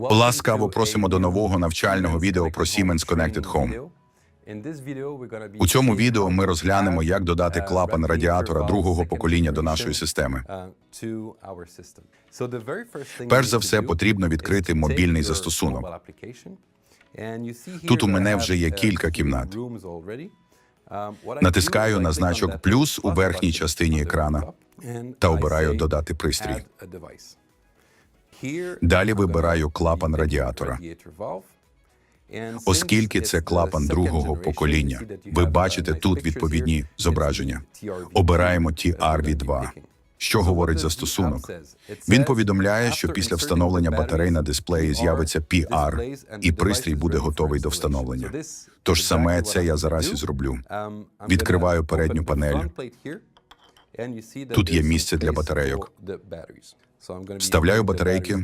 Ласкаво просимо до нового навчального відео про Siemens Connected Home. У цьому відео ми розглянемо, як додати клапан радіатора другого покоління до нашої системи. Перш за все, потрібно відкрити мобільний застосунок. Тут у мене вже є кілька кімнат. Натискаю на значок плюс у верхній частині екрана та обираю додати пристрій. Далі вибираю клапан радіатора. Оскільки це клапан другого покоління, ви бачите тут відповідні зображення. Обираємо TRV2. Що говорить застосунок? Він повідомляє, що після встановлення батарей на дисплеї з'явиться PR, і пристрій буде готовий до встановлення. Тож саме це я зараз і зроблю. Відкриваю передню панель. Тут є місце для батарейок. Вставляю батарейки.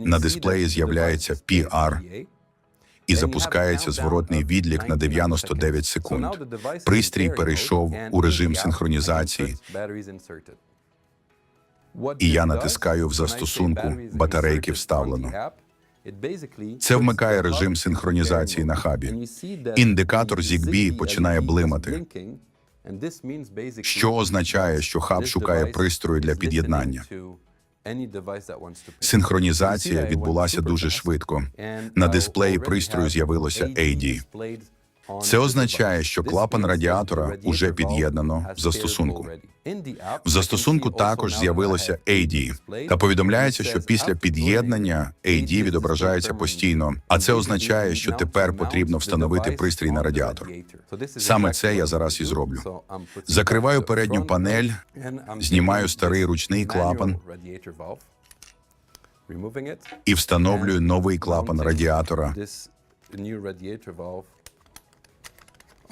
На дисплеї з'являється PR І запускається зворотний відлік на 99 секунд. Пристрій перейшов у режим синхронізації. І я натискаю в застосунку батарейки вставлено. Це вмикає режим синхронізації на хабі. Індикатор ZigBee починає блимати, Що означає, що хаб шукає пристрої для під'єднання. Синхронізація відбулася дуже швидко. На дисплеї пристрою з'явилося AD. Це означає, що клапан радіатора уже під'єднано в застосунку. В застосунку також з'явилося AD, та повідомляється, що після під'єднання AD відображається постійно, а це означає, що тепер потрібно встановити пристрій на радіатор. Саме це я зараз і зроблю. Закриваю передню панель, знімаю старий ручний клапан і встановлюю новий клапан радіатора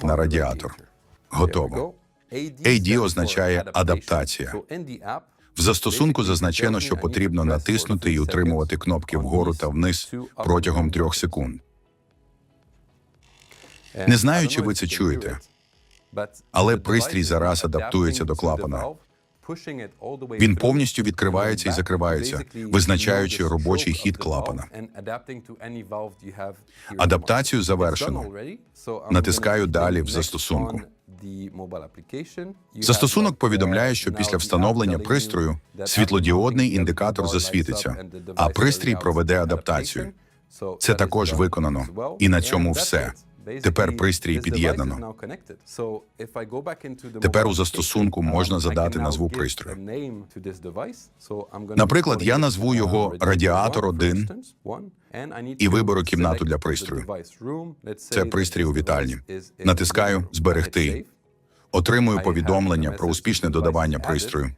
на радіатор. Готово. AD означає адаптація. В застосунку зазначено, що потрібно натиснути і утримувати кнопки вгору та вниз протягом трьох секунд. Не знаю, чи ви це чуєте, але пристрій зараз адаптується до клапана. Він повністю відкривається і закривається, визначаючи робочий хід клапана. Адаптацію завершено. Натискаю далі в застосунку. Застосунок повідомляє, що після встановлення пристрою світлодіодний індикатор засвітиться, а пристрій проведе адаптацію. Це також виконано. І на цьому все. Тепер пристрій під'єднано. Тепер у застосунку можна задати назву пристрою. Наприклад, я назву його радіатор 1 і виберу кімнату для пристрою. Це пристрій у вітальні. Натискаю Зберегти. Отримую повідомлення про успішне додавання пристрою.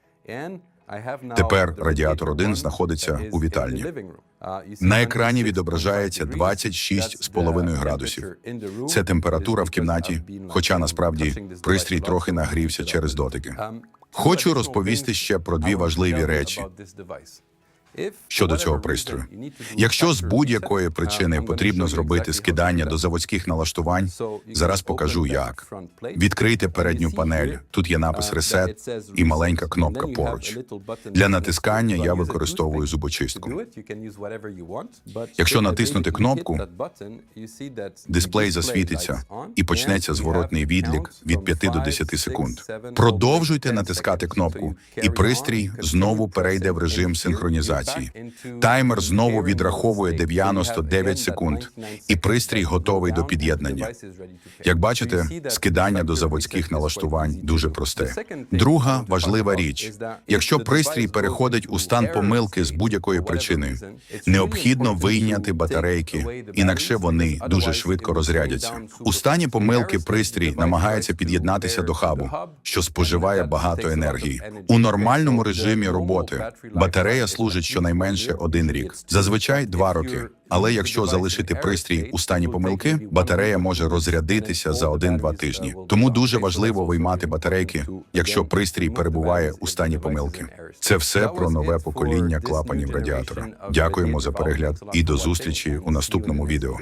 Тепер радіатор 1 знаходиться у вітальні. На екрані відображається 26,5 градусів. Це температура в кімнаті, хоча насправді пристрій трохи нагрівся через дотики. Хочу розповісти ще про дві важливі речі щодо цього пристрою. Якщо з будь-якої причини потрібно зробити скидання до заводських налаштувань, зараз покажу як. Відкрийте передню панель. Тут є напис Reset і маленька кнопка поруч. Для натискання я використовую зубочистку. Якщо натиснути кнопку, Дисплей засвітиться і почнеться зворотний відлік від 5 до 10 секунд. Продовжуйте натискати кнопку, і пристрій знову перейде в режим синхронізації. Таймер знову відраховує 99 секунд, і пристрій готовий до під'єднання. Як бачите, скидання до заводських налаштувань дуже просте. Друга важлива річ: якщо пристрій переходить у стан помилки з будь-якої причини, необхідно вийняти батарейки, інакше вони дуже швидко розрядяться. У стані помилки пристрій намагається під'єднатися до хабу, що споживає багато енергії. У нормальному режимі роботи батарея служить щонайменше один рік, зазвичай два роки. Але якщо залишити пристрій у стані помилки, батарея може розрядитися за один-два тижні. Тому дуже важливо виймати батарейки, якщо пристрій перебуває у стані помилки. Це все про нове покоління клапанів радіатора. Дякуємо за перегляд і до зустрічі у наступному відео.